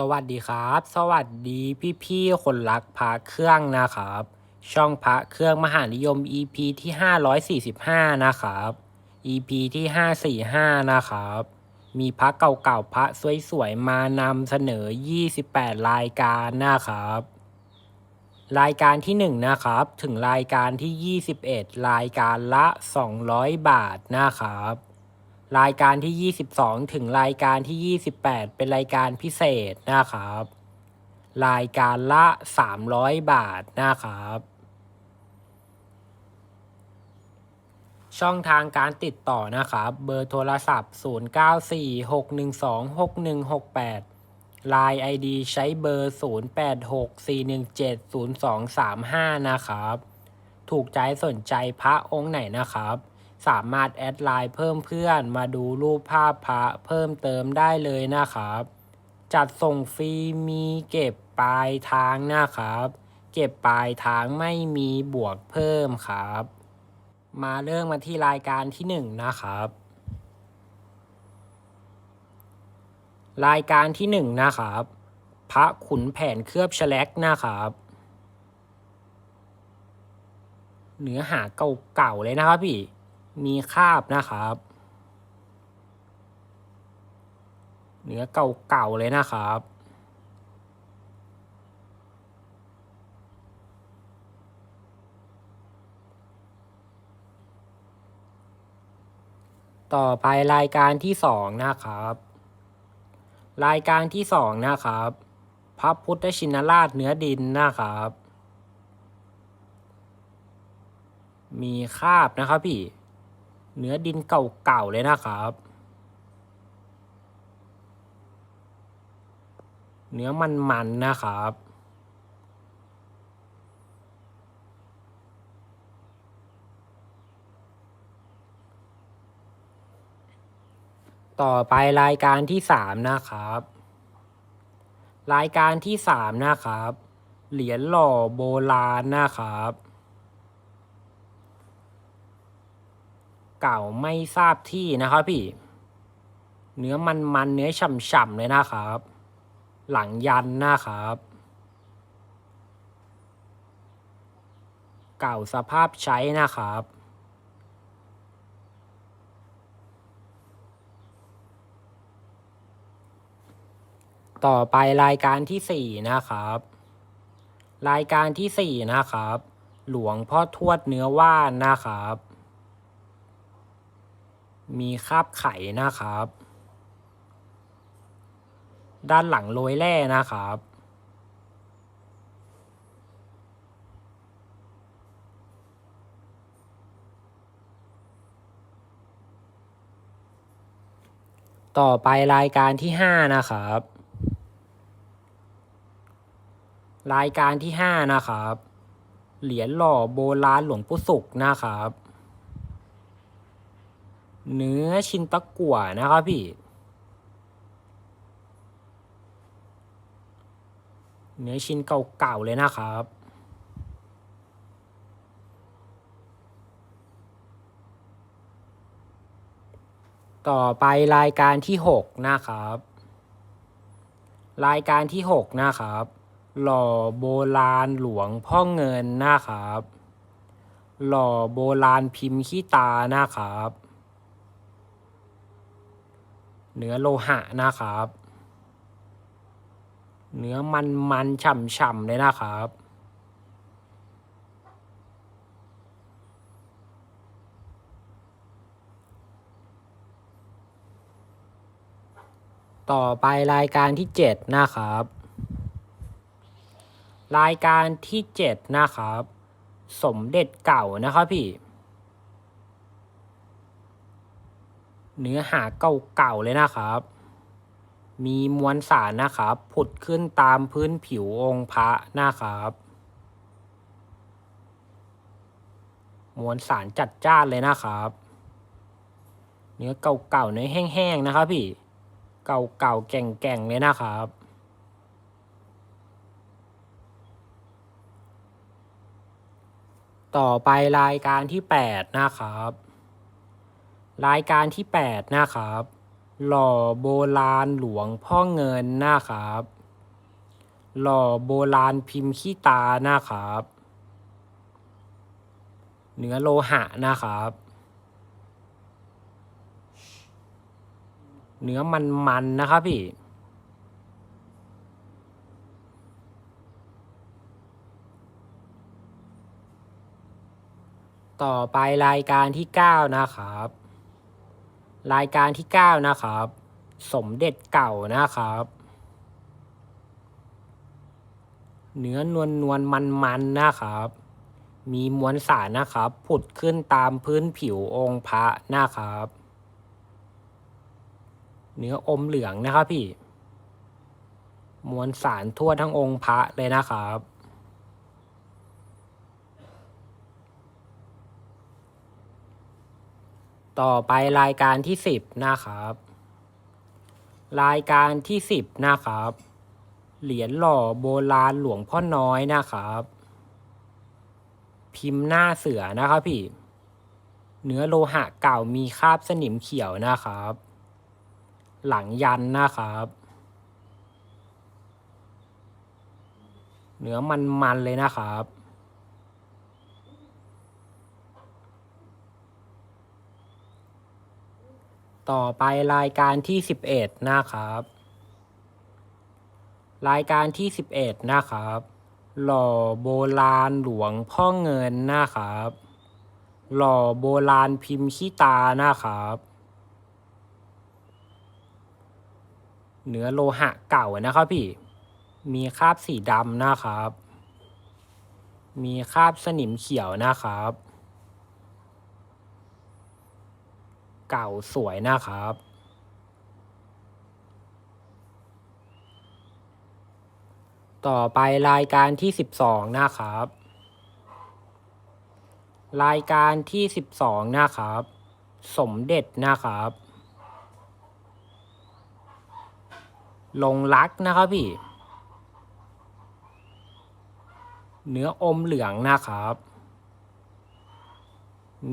สวัสดีครับ สวัสดีพี่ๆคนรักพระเครื่องนะครับ ช่องพระเครื่องมหานิยม EP ที่ 545 นะครับ EP ที่ 545 นะครับ มีพระเก่าๆพระสวยๆมานำเสนอ 28 รายการนะครับ รายการที่ 1 นะครับ ถึงรายการที่ 21 รายการละ 200 บาทนะครับ รายการที่ 22 ถึงรายการที่ 28 เป็นรายการพิเศษนะครับ รายการละ 300 บาทนะครับ ช่องทางการติดต่อนะครับ เบอร์โทรศัพท์ 0946126168 Line ID ใช้เบอร์ 0864170235 นะครับ ถูกใจสนใจพระองค์ไหนนะครับ สามารถแอดไลน์เพิ่มเพื่อนมาดูรูปภาพพระเพิ่มเติมได้เลยนะครับ จัดส่งฟรีมีเก็บปลายทางนะครับ เก็บปลายทางไม่มีบวกเพิ่มครับ มาเริ่มมาที่รายการที่หนึ่งนะครับ รายการที่หนึ่งนะครับ พระขุนแผนเคลือบแฉลกนะครับเนื้อหาเก่าๆเลยนะครับพี่ มีคาบนะครับ เนื้อเก่าๆเลยนะครับ ต่อไปรายการที่สองนะครับ รายการที่สองนะครับ พระพุทธชินราชเนื้อดินนะครับ มีคาบนะครับพี่ เนื้อดินเก่าๆเลยนะครับ เนื้อมันๆนะครับ ต่อไปรายการที่สามนะครับ รายการที่สามนะครับ เหรียญหล่อโบราณนะครับ เก่าไม่ทราบที่นะครับพี่ เนื้อมันมันๆเนื้อฉ่ำๆเลยนะครับ หลังยันนะครับ เก่าสภาพใช้นะครับต่อไปรายการที่สี่นะครับ รายการที่สี่นะครับ หลวงพ่อทวดเนื้อว่านนะครับ มีคราบไข่นะครับ ด้านหลังโรยแร่นะครับ ต่อไปรายการที่ห้านะครับ รายการที่ห้านะครับ เหรียญหล่อโบราณหลวงปู่ศุกร์นะครับ เนื้อชิ้นตะกั่วนะครับพี่ เนื้อชิ้นเก่าๆเลยนะครับต่อไปรายการที่หกนะครับ รายการที่หกนะครับ หล่อโบราณหลวงพ่อเงินนะครับ หล่อโบราณพิมพ์ขี้ตานะครับ เนื้อโลหะนะครับ เนื้อมันมันๆฉ่ำเลยนะครับ ต่อไปรายการที่เจ็ดนะครับ รายการที่เจ็ดนะครับ สมเด็จเก่านะครับพี่ เนื้อหาเก่าๆเลยนะครับ มีมวลสารนะครับ ผุดขึ้นตามพื้นผิวองค์พระนะครับ มวลสารจัดจ้านเลยนะครับ เนื้อเก่าๆเนื้อแห้งๆนะครับพี่ เก่าๆแก่งๆเลยนะครับต่อไปรายการที่แปดนะครับ รายการที่แปดนะครับ หล่อโบราณหลวงพ่อเงินนะครับ หล่อโบราณพิมพ์ขี้ตานะครับ เนื้อโลหะนะครับ เนื้อมันๆนะครับพี่ต่อไปรายการที่ 9 นะครับ รายการที่ 9 นะครับ สมเด็จเก่านะครับ เนื้อนวลนวลมันมันๆนะครับ มีมวลสารนะครับผุดขึ้นตามพื้นผิวองค์พระนะครับ เนื้ออมเหลืองนะครับพี่ มวลสารทั่วทั้งองค์พระเลยนะครับ ต่อไปรายการที่สิบนะครับ รายการที่สิบนะครับ เหรียญหล่อโบราณหลวงพ่อน้อยนะครับ พิมพ์หน้าเสือนะครับพี่ เนื้อโลหะเก่ามีคราบสนิมเขียวนะครับ หลังยันนะครับ เนื้อมันๆเลยนะครับ ต่อไปรายการที่สิบเอ็ดนะครับ รายการที่สิบเอ็ดนะครับ หล่อโบราณหลวงพ่อเงินนะครับ หล่อโบราณพิมพ์ขี้ตานะครับเนื้อโลหะเก่านะครับพี่ มีคราบสีดำนะครับ มีคราบสนิมเขียวนะครับ เก่าสวยนะครับต่อไปรายการที่สิบสองนะครับ รายการที่สิบสองนะครับ สมเด็จนะครับ ลงรักนะครับพี่ เนื้ออมเหลืองนะครับ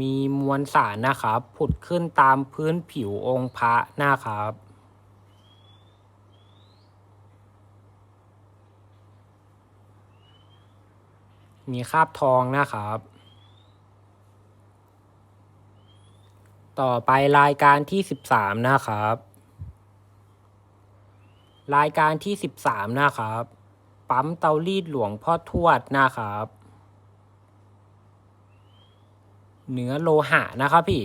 มีมวลสารนะครับ ผุดขึ้นตามพื้นผิวองค์พระนะครับ มีคราบทองนะครับ ต่อไปรายการที่สิบสามนะครับ รายการที่สิบสามนะครับ ปั๊มเตารีดหลวงพ่อทวดนะครับ เนื้อโลหะนะครับพี่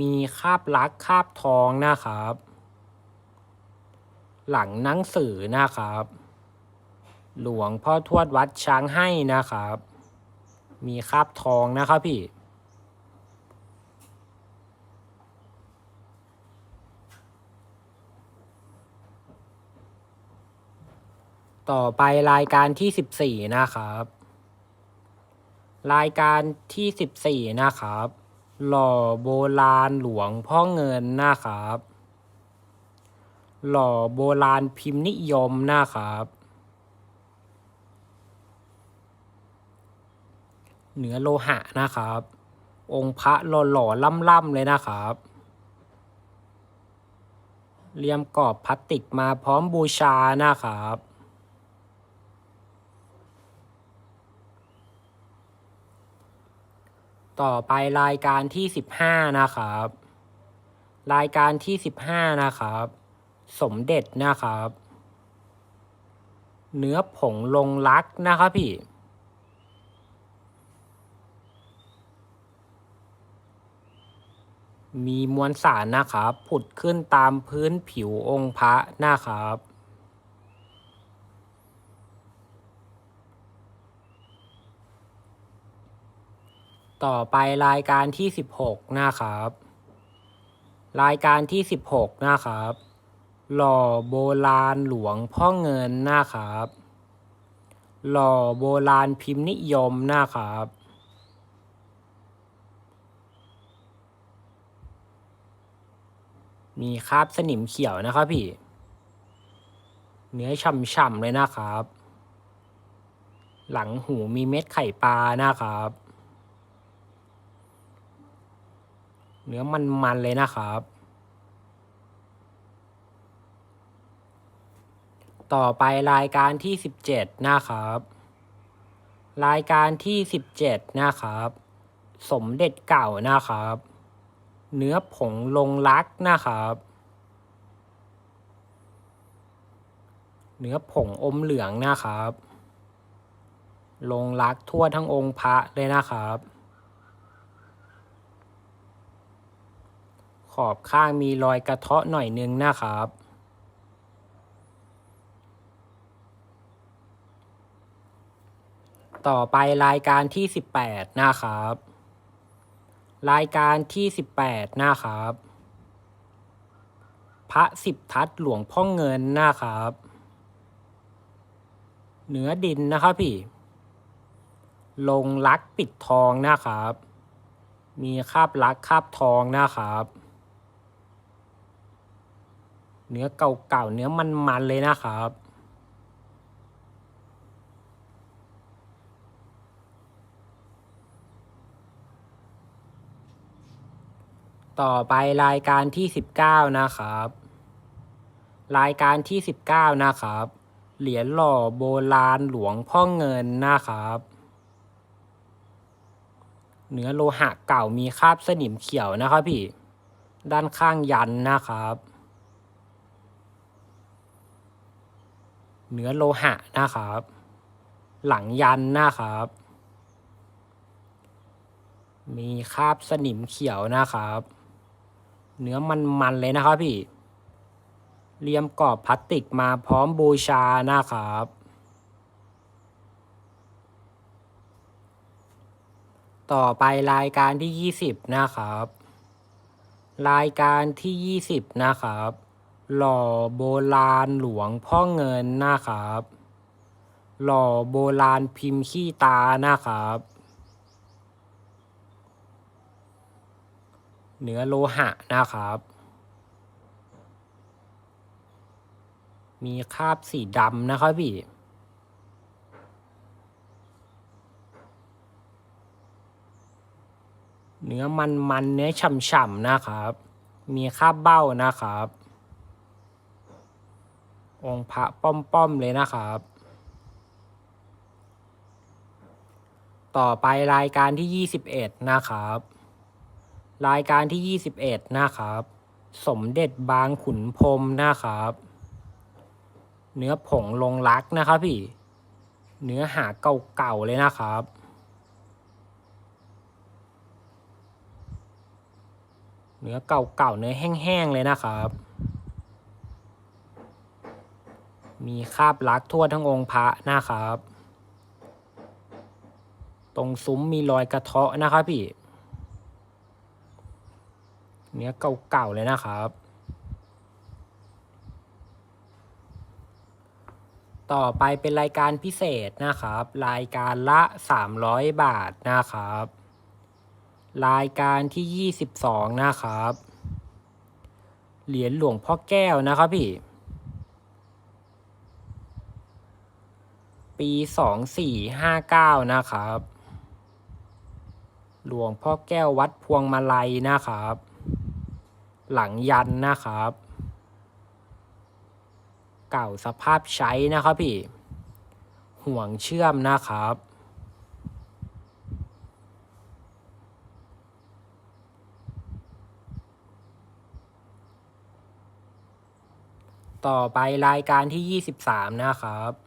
มีคาบลักคาบทองนะครับ หลังหนังสือนะครับ หลวงพ่อทวดวัดช้างให้นะครับ มีคาบทองนะครับพี่ต่อไปรายการที่สิบสี่นะครับ รายการที่สิบสี่นะครับ หล่อโบราณหลวงพ่อเงินนะครับ หล่อโบราณพิมพ์นิยมนะครับเหนือโลหะนะครับ องค์พระหล่อๆล่อล่ำๆเลยนะครับเรียมกรอบพลาสติกมาพร้อมบูชานะครับ ต่อไปรายการที่สิบห้านะครับ รายการที่สิบห้านะครับ สมเด็จนะครับ เนื้อผงลงรักนะครับพี่มีมวลสารนะครับ ผุดขึ้นตามพื้นผิวองค์พระนะครับ ต่อไปรายการที่สิบหกนะครับ รายการที่สิบหกนะครับ หล่อโบราณหลวงพ่อเงินนะครับ หล่อโบราณพิมพ์นิยมนะครับมีคราบสนิมเขียวนะครับพี่ เนื้อฉ่ำๆเลยนะครับ หลังหูมีเม็ดไข่ปลานะครับ เนื้อมันๆเลยนะครับ ต่อไปรายการที่สิบเจ็ดนะครับ รายการที่สิบเจ็ดนะครับ สมเด็จเก่านะครับ เนื้อผงลงรักนะครับเนื้อผงอมเหลืองนะครับ ลงรักทั่วทั้งองค์พระเลยนะครับ ขอบข้างมีรอยกระเทาะหน่อยนึงนะครับ ต่อไปรายการที่ 18 นะครับ รายการที่ 18 นะครับ พระสิบทัศหลวงพ่อเงินนะครับเหนือดินนะครับพี่ ลงลักปิดทองนะครับ มีคาบลักคาบทองนะครับ เนื้อเก่าๆเนื้อมันๆเลยนะครับต่อไปรายการที่ 19 นะครับ รายการที่ 19 นะครับ เหรียญหล่อโบราณหลวงพ่อเงินนะครับ เนื้อโลหะเก่ามีคราบสนิมเขียวนะครับพี่ ด้านข้างยันนะครับ เนื้อโลหะนะครับ หลังยันนะครับ มีคราบสนิมเขียวนะครับ เนื้อมันๆเลยนะครับพี่เลียมกรอบพลาสติกมาพร้อมบูชานะครับ ต่อไปรายการที่ 20 นะครับ รายการที่ 20 นะครับ หล่อโบราณหลวงพ่อเงินนะครับ หล่อโบราณพิมพ์ขี้ตานะครับ เนื้อโลหะนะครับ มีคราบสีดำนะครับพี่เนื้อมันมันเนื้อฉ่ำๆนะครับ มีคราบเบ้านะครับ องค์พระป้อมๆเลยนะครับ ต่อไปรายการที่ 21 นะครับ รายการที่ 21 นะครับ สมเด็จบางขุนพรมนะครับ เนื้อผงลงรักนะครับพี่ เนื้อหาเก่าๆเลยนะครับเนื้อเก่าๆเนื้อแห้งๆเลยนะครับ มีคราบลักทั่วทั้งองค์พระนะครับ ตรงซุ้มมีรอยกระเทาะนะครับพี่ เนื้อเก่าๆเลยนะครับ ต่อไปเป็นรายการพิเศษนะครับ รายการละ 300 บาทนะครับ รายการที่ 22 นะครับ เหรียญหลวงพ่อแก้วนะครับพี่ ปี2459นะครับ หลวงพ่อแก้ววัดพวงมาลัยนะครับ หลังยันนะครับ เก่าสภาพใช้นะครับพี่ ห่วงเชื่อมนะครับต่อไปรายการที่ 23 นะครับ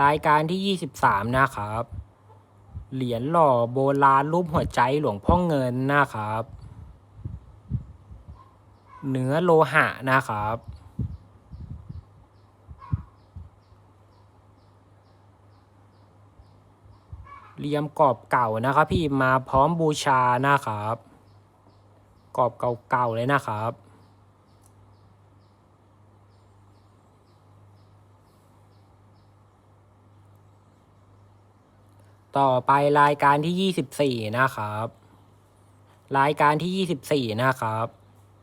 รายการที่ 23 นะครับ เหรียญหล่อโบราณรูปหัวใจหลวงพ่อเงินนะครับ เนื้อโลหะนะครับเรียมกรอบเก่านะครับ พี่มาพร้อมบูชานะครับ กรอบเก่าๆเลยนะครับ ต่อไปรายการที่24นะครับ รายการที่24นะครับ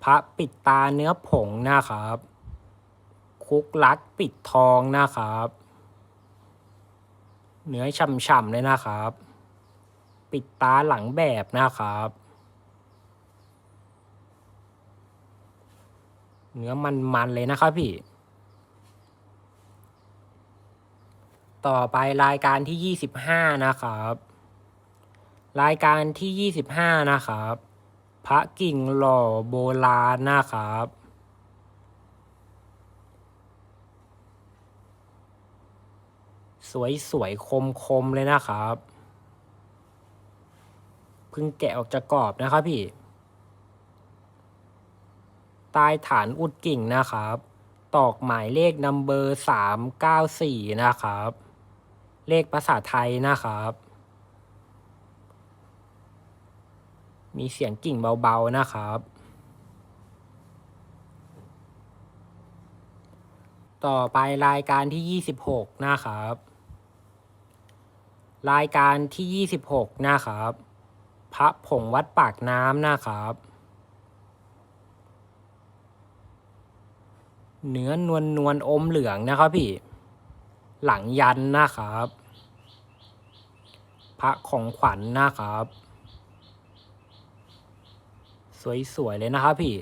พระปิดตาเนื้อผงนะครับ คุกลักปิดทองนะครับ เนื้อฉ่ำๆเลยนะครับ ปิดตาหลังแบบนะครับ เนื้อมันๆเลยนะครับพี่ ต่อไปรายการที่25นะครับ รายการที่25นะครับ พระกิ่งหล่อโบราณนะครับ สวยสวยคมคมๆเลยนะครับเพิ่งแกะออกจากกรอบนะครับพี่ใต้ฐานอุดกิ่งนะครับ ตอกหมายเลขนัมเบอร์สามเก้าสี่นะครับ เลขภาษาไทยนะครับ มีเสียงกิ่งเบาๆนะครับ ต่อไปรายการที่ 26 นะครับ รายการที่ 26 นะครับ พระผงวัดปากน้ำนะครับเนื้อนวลนวลอมเหลืองนะครับพี่ หลังยันนะครับ พระของขวัญนะครับ สวยๆเลยนะครับพี่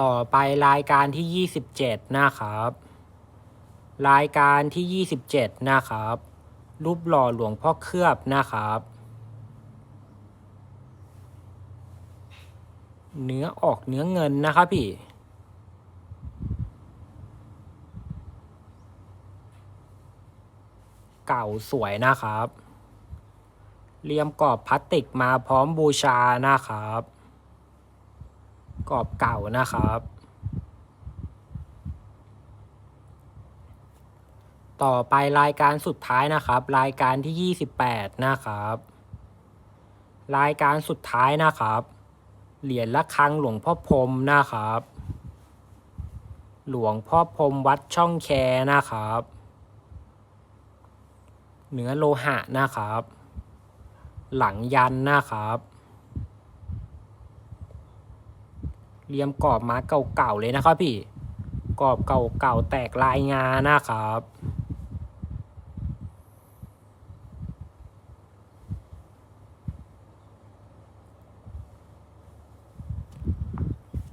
ต่อไปรายการที่ 27 นะครับ รายการที่ 27 นะครับ รูปหล่อหลวงพ่อเคลือบนะครับ เนื้อออกเนื้อเงินนะครับพี่ เก่าสวยนะครับเรียมกรอบพลาสติกมาพร้อมบูชานะครับ กรอบเก่านะครับ ต่อไปรายการสุดท้ายนะครับ รายการที่ 28 นะครับ รายการสุดท้ายนะครับ เหรียญละครังหลวงพ่อพรมนะครับ หลวงพ่อพรมวัดช่องแคนะครับ เหนือโลหะนะครับ หลังยันนะครับเรียมกรอบมาเก่าๆเลยนะครับพี่กรอบเก่าๆแตกลายงานะครับ